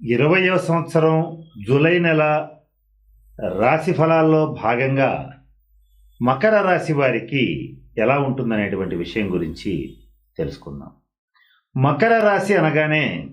ఇరవయవ సంవత్సరం జూలై నెల రాశి ఫలాల్లో భాగంగా మకర రాశి వారికి ఎలా ఉంటుందనేటువంటి విషయం గురించి తెలుసుకుందాం. మకర రాశి అనగానే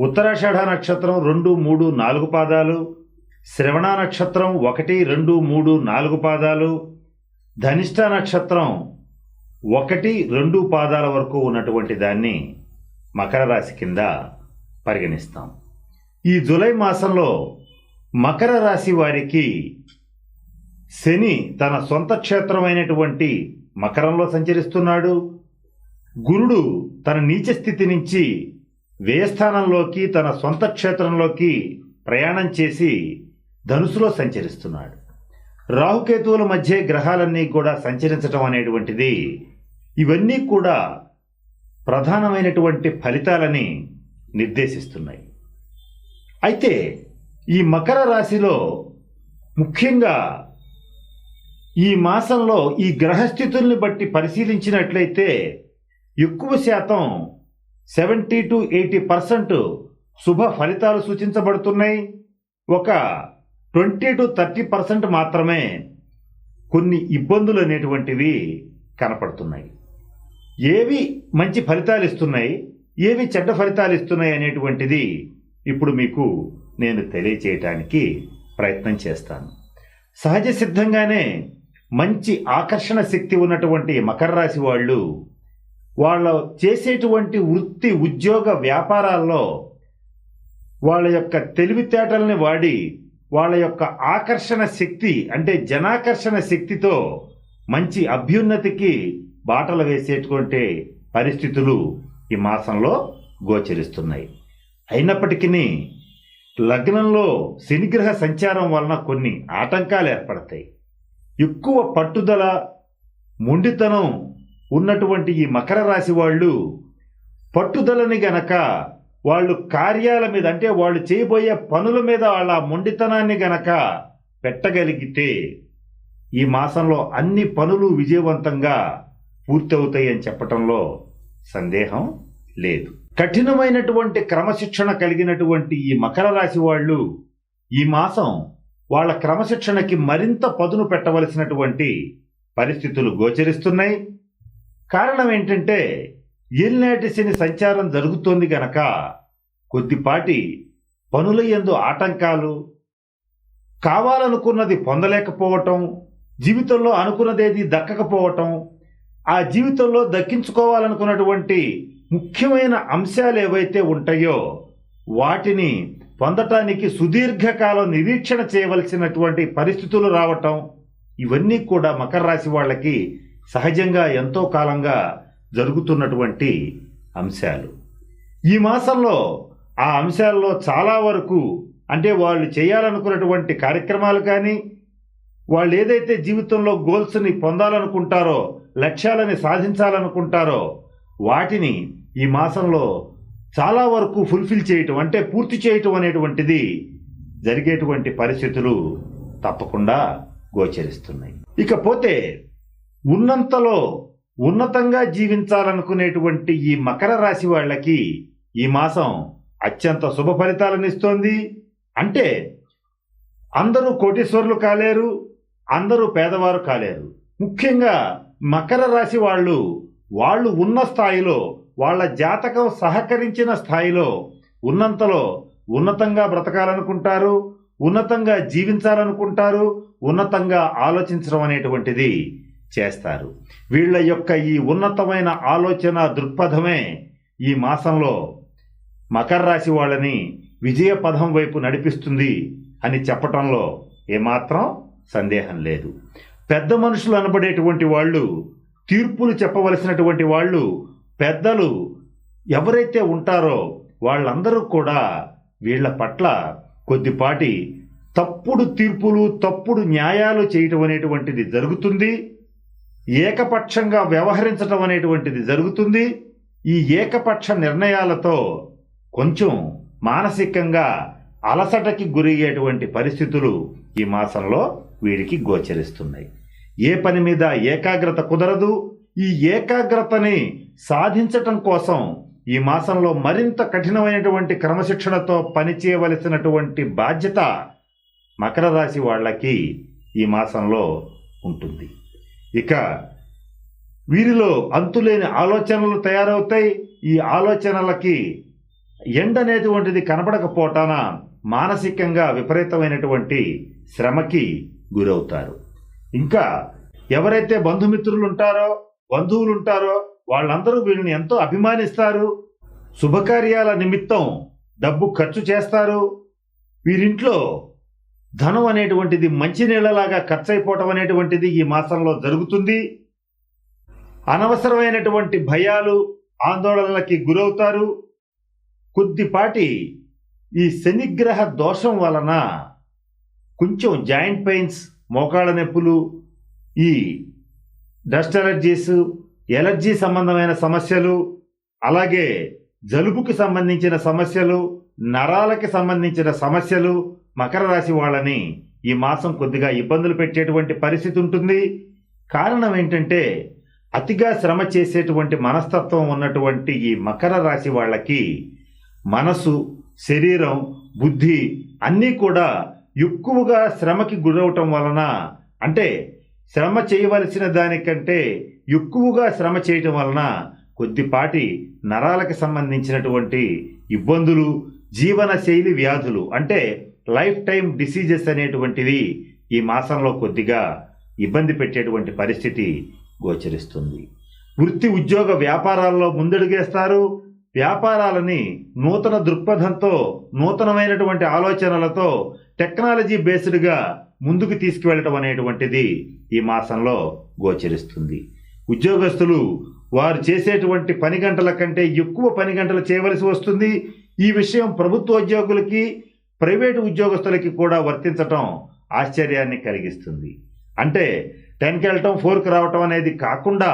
ఉత్తరాషాఢ నక్షత్రం రెండు మూడు నాలుగు పాదాలు శ్రవణ నక్షత్రం ఒకటి రెండు మూడు నాలుగు పాదాలు ధనిష్ట నక్షత్రం ఒకటి రెండు పాదాల వరకు ఉన్నటువంటి దాన్ని మకర రాశి కింద పరిగణిస్తాం. ఈ జులై మాసంలో మకర రాశి వారికి శని తన సొంత క్షేత్రమైనటువంటి మకరంలో సంచరిస్తున్నాడు. గురుడు తన నీచ స్థితి నుంచి వ్యయస్థానంలోకి తన సొంత క్షేత్రంలోకి ప్రయాణం చేసి ధనుసులో సంచరిస్తున్నాడు. రాహుకేతువుల మధ్య గ్రహాలన్నీ కూడా సంచరించటం అనేటువంటిది ఇవన్నీ కూడా ప్రధానమైనటువంటి ఫలితాలని నిర్దేశిస్తున్నాయి. అయితే ఈ మకర రాశిలో ముఖ్యంగా ఈ మాసంలో ఈ గ్రహస్థితుల్ని బట్టి పరిశీలించినట్లయితే ఎక్కువ శాతం సెవెంటీ టు ఎయిటీ పర్సెంట్ శుభ ఫలితాలు సూచించబడుతున్నాయి. ఒక ట్వంటీ టు థర్టీ పర్సెంట్ మాత్రమే కొన్ని ఇబ్బందులు అనేటువంటివి కనపడుతున్నాయి. ఏవి మంచి ఫలితాలు ఇస్తున్నాయి? ఏవి చెడ్డ ఫలితాలు ఇస్తున్నాయి అనేటువంటిది ఇప్పుడు మీకు నేను తెలియచేయటానికి ప్రయత్నం చేస్తాను. సహజ సిద్ధంగానే మంచి ఆకర్షణ శక్తి ఉన్నటువంటి మకర రాశి వాళ్ళు వాళ్ళ చేసేటువంటి వృత్తి ఉద్యోగ వ్యాపారాల్లో వాళ్ళ యొక్క తెలివితేటల్ని వాడి వాళ్ళ యొక్క ఆకర్షణ శక్తి అంటే జనాకర్షణ శక్తితో మంచి అభ్యున్నతికి బాటలు వేసేటువంటి పరిస్థితులు ఈ మాసంలో గోచరిస్తున్నాయి. అయినప్పటికీ లగ్నంలో శనిగ్రహ సంచారం వలన కొన్ని ఆటంకాలు ఏర్పడతాయి. ఎక్కువ పట్టుదల మొండితనం ఉన్నటువంటి ఈ మకర రాశి వాళ్ళు పట్టుదలని గనక వాళ్ళు కార్యాల మీద అంటే వాళ్ళు చేయబోయే పనుల మీద వాళ్ళ మొండితనాన్ని గనక పెట్టగలిగితే ఈ మాసంలో అన్ని పనులు విజయవంతంగా పూర్తవుతాయి అని చెప్పటంలో సందేహం లేదు. కఠినమైనటువంటి క్రమశిక్షణ కలిగినటువంటి ఈ మకర రాశి వాళ్ళు ఈ మాసం వాళ్ళ క్రమశిక్షణకి మరింత పదును పెట్టవలసినటువంటి పరిస్థితులు గోచరిస్తున్నాయి. కారణం ఏంటంటే ఏలినాటి శని సంచారం జరుగుతోంది గనక కొద్దిపాటి పనుల ఎందు ఆటంకాలు కావాలనుకున్నది పొందలేకపోవటం జీవితంలో అనుకున్నదేది దక్కకపోవటం ఆ జీవితంలో దక్కించుకోవాలనుకున్నటువంటి ముఖ్యమైన అంశాలు ఏవైతే ఉంటాయో వాటిని పొందటానికి సుదీర్ఘకాలం నిరీక్షణ చేయవలసినటువంటి పరిస్థితులు రావటం ఇవన్నీ కూడా మకర రాశి వాళ్ళకి సహజంగా ఎంతో కాలంగా జరుగుతున్నటువంటి అంశాలు. ఈ మాసంలో ఆ అంశాల్లో చాలా వరకు అంటే వాళ్ళు చేయాలనుకున్నటువంటి కార్యక్రమాలు కానీ వాళ్ళు ఏదైతే జీవితంలో గోల్స్ని పొందాలనుకుంటారో లక్ష్యాలని సాధించాలనుకుంటారో వాటిని ఈ మాసంలో చాలా వరకు ఫుల్ఫిల్ చేయటం అంటే పూర్తి చేయటం అనేటువంటిది జరిగేటువంటి పరిస్థితులు తప్పకుండా గోచరిస్తున్నాయి. ఇకపోతే ఉన్నంతలో ఉన్నతంగా జీవించాలనుకునేటువంటి ఈ మకర రాశి వాళ్ళకి ఈ మాసం అత్యంత శుభ ఫలితాలను ఇస్తోంది. అంటే అందరూ కోటీశ్వరులు కాలేరు అందరూ పేదవారు కాలేరు. ముఖ్యంగా మకర రాశి వాళ్ళు వాళ్ళు ఉన్న స్థాయిలో వాళ్ళ జాతకం సహకరించిన స్థాయిలో ఉన్నంతలో ఉన్నతంగా బ్రతకాలనుకుంటారు ఉన్నతంగా జీవించాలనుకుంటారు ఉన్నతంగా ఆలోచించడం అనేటువంటిది చేస్తారు. వీళ్ళ యొక్క ఈ ఉన్నతమైన ఆలోచన దృక్పథమే ఈ మాసంలో మకర రాశి వాళ్ళని విజయ పదం వైపు నడిపిస్తుంది అని చెప్పటంలో ఏమాత్రం సందేహం లేదు. పెద్ద మనుషులు అనబడేటువంటి వాళ్ళు తీర్పులు చెప్పవలసినటువంటి వాళ్ళు పెద్దలు ఎవరైతే ఉంటారో వాళ్ళందరూ కూడా వీళ్ళ పట్ల కొద్దిపాటి తప్పుడు తీర్పులు తప్పుడు న్యాయాలు చేయటం అనేటువంటిది జరుగుతుంది. ఏకపక్షంగా వ్యవహరించటం అనేటువంటిది జరుగుతుంది. ఈ ఏకపక్ష నిర్ణయాలతో కొంచెం మానసికంగా అలసటకి గురయ్యేటువంటి పరిస్థితులు ఈ మాసంలో వీరికి గోచరిస్తున్నాయి. ఏ పని మీద ఏకాగ్రత కుదరదు ఈ ఏకాగ్రతని సాధించటం కోసం ఈ మాసంలో మరింత కఠినమైనటువంటి క్రమశిక్షణతో పనిచేయవలసినటువంటి బాధ్యత మకర రాశి వాళ్ళకి ఈ మాసంలో ఉంటుంది. ఇక వీరిలో అంతులేని ఆలోచనలు తయారవుతాయి. ఈ ఆలోచనలకి ఎండ అనేటువంటిది కనబడకపోవటాన మానసికంగా విపరీతమైనటువంటి శ్రమకి గురవుతారు. ఇంకా ఎవరైతే బంధుమిత్రులు ఉంటారో బంధువులు ఉంటారో వాళ్ళందరూ వీళ్ళని ఎంతో అభిమానిస్తారు. శుభకార్యాల నిమిత్తం డబ్బు ఖర్చు చేస్తారు. వీరింట్లో ధనం అనేటువంటిది మంచినీళ్ళలాగా ఖర్చు అయిపోవటం అనేటువంటిది ఈ మాసంలో జరుగుతుంది. అనవసరమైనటువంటి భయాలు ఆందోళనలకి గురవుతారు. కొద్దిపాటి ఈ శనిగ్రహ దోషం వలన కొంచెం జాయింట్ పెయిన్స్ మోకాళ్ళ నొప్పులు ఈ డస్ట్ ఎలర్జీస్ ఎలర్జీ సంబంధమైన సమస్యలు అలాగే జలుబుకి సంబంధించిన సమస్యలు నరాలకి సంబంధించిన సమస్యలు మకర రాశి వాళ్ళని ఈ మాసం కొద్దిగా ఇబ్బందులు పెట్టేటువంటి పరిస్థితి ఉంటుంది. కారణం ఏంటంటే అతిగా శ్రమ చేసేటువంటి మనస్తత్వం ఉన్నటువంటి ఈ మకర రాశి వాళ్ళకి మనసు శరీరం బుద్ధి అన్నీ కూడా ఎక్కువగా శ్రమకి గురవటం వలన అంటే శ్రమ చేయవలసిన దానికంటే ఎక్కువగా శ్రమ చేయటం వలన కొద్దిపాటి నరాలకు సంబంధించినటువంటి ఇబ్బందులు జీవన శైలి వ్యాధులు అంటే లైఫ్ టైం డిసీజెస్ అనేటువంటివి ఈ మాసంలో కొద్దిగా ఇబ్బంది పెట్టేటువంటి పరిస్థితి గోచరిస్తుంది. వృత్తి ఉద్యోగ వ్యాపారాల్లో ముందడుగేస్తారు వ్యాపారాలని నూతన దృక్పథంతో నూతనమైనటువంటి ఆలోచనలతో టెక్నాలజీ బేస్డ్గా ముందుకు తీసుకువెళ్ళటం అనేటువంటిది ఈ మాసంలో గోచరిస్తుంది. ఉద్యోగస్తులు వారు చేసేటువంటి పని గంటల కంటే ఎక్కువ పని గంటలు చేయవలసి వస్తుంది. ఈ విషయం ప్రభుత్వ ఉద్యోగులకి ప్రైవేటు ఉద్యోగస్తులకి కూడా వర్తించటం ఆశ్చర్యాన్ని కలిగిస్తుంది. అంటే టెన్కి వెళ్ళటం ఫోర్కి రావటం అనేది కాకుండా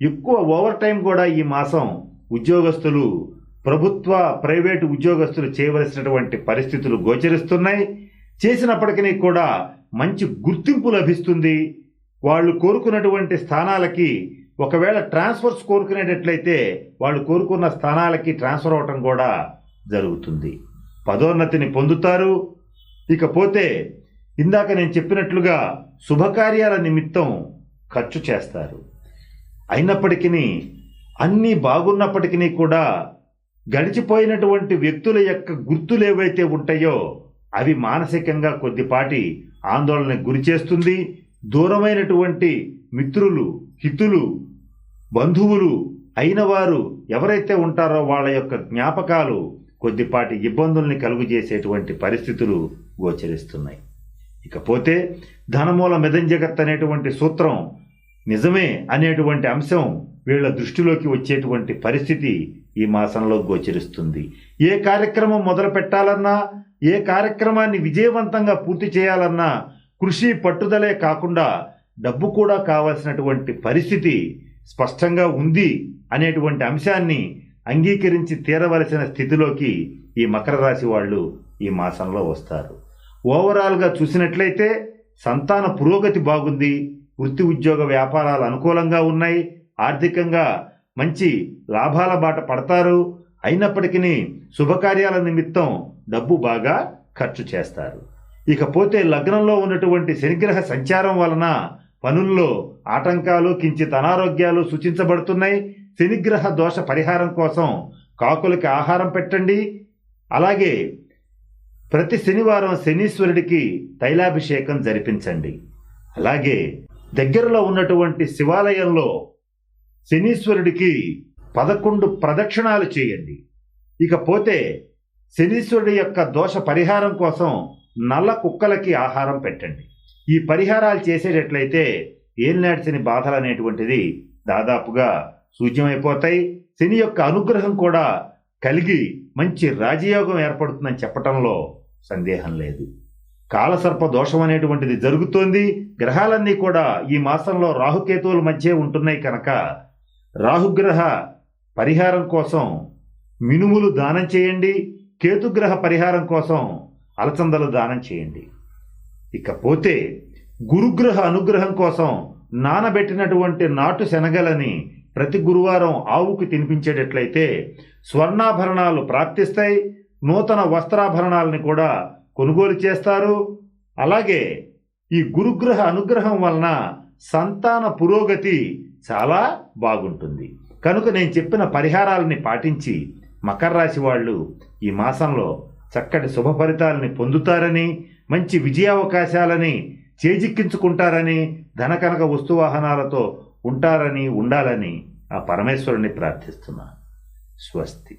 ఎక్కువ ఓవర్ టైం కూడా ఈ మాసం ఉద్యోగస్తులు ప్రభుత్వ ప్రైవేటు ఉద్యోగస్తులు చేయవలసినటువంటి పరిస్థితులు గోచరిస్తున్నాయి. చేసినప్పటికీ కూడా మంచి గుర్తింపు లభిస్తుంది. వాళ్ళు కోరుకున్నటువంటి స్థానాలకి ఒకవేళ ట్రాన్స్ఫర్స్ కోరుకునేటట్లయితే వాళ్ళు కోరుకున్న స్థానాలకి ట్రాన్స్ఫర్ అవటం కూడా జరుగుతుంది. పదోన్నతిని పొందుతారు. ఇకపోతే ఇందాక నేను చెప్పినట్లుగా శుభకార్యాల నిమిత్తం ఖర్చు చేస్తారు. అయినప్పటికీ అన్నీ బాగున్నప్పటికీ కూడా గడిచిపోయినటువంటి వ్యక్తుల యొక్క గుర్తులు ఏవైతే ఉంటాయో అవి మానసికంగా కొద్దిపాటి ఆందోళనకు గురి చేస్తుంది. దూరమైనటువంటి మిత్రులు హితులు బంధువులు అయిన వారు ఎవరైతే ఉంటారో వాళ్ళ యొక్క జ్ఞాపకాలు కొద్దిపాటి ఇబ్బందుల్ని కలుగు చేసేటువంటి పరిస్థితులు గోచరిస్తున్నాయి. ఇకపోతే ధనమూల మెదంజగత్ అనేటువంటి సూత్రం నిజమే అనేటువంటి అంశం వీళ్ళ దృష్టిలోకి వచ్చేటువంటి పరిస్థితి ఈ మాసంలో గోచరిస్తుంది. ఏ కార్యక్రమం మొదలు పెట్టాలన్నా ఏ కార్యక్రమాన్ని విజయవంతంగా పూర్తి చేయాలన్నా కృషి పట్టుదలే కాకుండా డబ్బు కూడా కావాల్సినటువంటి పరిస్థితి స్పష్టంగా ఉంది అనేటువంటి అంశాన్ని అంగీకరించి తీరవలసిన స్థితిలోకి ఈ మకర రాశి వాళ్ళు ఈ మాసంలో వస్తారు. ఓవరాల్గా చూసినట్లయితే సంతాన పురోగతి బాగుంది. వృత్తి ఉద్యోగ వ్యాపారాలు అనుకూలంగా ఉన్నాయి ఆర్థికంగా మంచి లాభాల బాట పడతారు అయినప్పటికీ శుభకార్యాల నిమిత్తం డబ్బు బాగా ఖర్చు చేస్తారు. ఇకపోతే లగ్నంలో ఉన్నటువంటి శనిగ్రహ సంచారం వలన పనుల్లో ఆటంకాలు కించిత్ అనారోగ్యాలు సూచించబడుతున్నాయి. శనిగ్రహ దోష పరిహారం కోసం కాకులకి ఆహారం పెట్టండి. అలాగే ప్రతి శనివారం శనీశ్వరుడికి తైలాభిషేకం జరిపించండి. అలాగే దగ్గరలో ఉన్నటువంటి శివాలయంలో శనీశ్వరుడికి పదకొండు ప్రదక్షిణాలు చేయండి. ఇకపోతే శనీశ్వరుడి యొక్క దోష పరిహారం కోసం నల్ల కుక్కలకి ఆహారం పెట్టండి. ఈ పరిహారాలు చేసేటట్లయితే ఏం శని బాధలు అనేటువంటిది దాదాపుగా సూచ్యమైపోతాయి శని యొక్క అనుగ్రహం కూడా కలిగి మంచి రాజయోగం ఏర్పడుతుందని చెప్పటంలో సందేహం లేదు. కాలసర్ప దోషం అనేటువంటిది జరుగుతోంది. గ్రహాలన్నీ కూడా ఈ మాసంలో రాహుకేతువుల మధ్య ఉంటున్నాయి కనుక రాహుగ్రహ పరిహారం కోసం మినుములు దానం చేయండి. కేతుగ్రహ పరిహారం కోసం అలచందలు దానం చేయండి. ఇకపోతే గురుగ్రహ అనుగ్రహం కోసం నానబెట్టినటువంటి నాటు శనగలని ప్రతి గురువారం ఆవుకు తినిపించేటట్లయితే స్వర్ణాభరణాలు ప్రాప్తిస్తాయి. నూతన వస్త్రాభరణాలని కూడా కొనుగోలు చేస్తారు. అలాగే ఈ గురుగ్రహ అనుగ్రహం వలన సంతాన పురోగతి చాలా బాగుంటుంది. కనుక నేను చెప్పిన పరిహారాలని పాటించి మకర రాశి వాళ్ళు ఈ మాసంలో చక్కటి శుభ ఫలితాలని పొందుతారని మంచి విజయావకాశాలని చేజిక్కించుకుంటారని ధనకనక వస్తువాహనాలతో ఉంటారని ఉండాలని ఆ పరమేశ్వరుని ప్రార్థిస్తున్నాను స్వస్తి.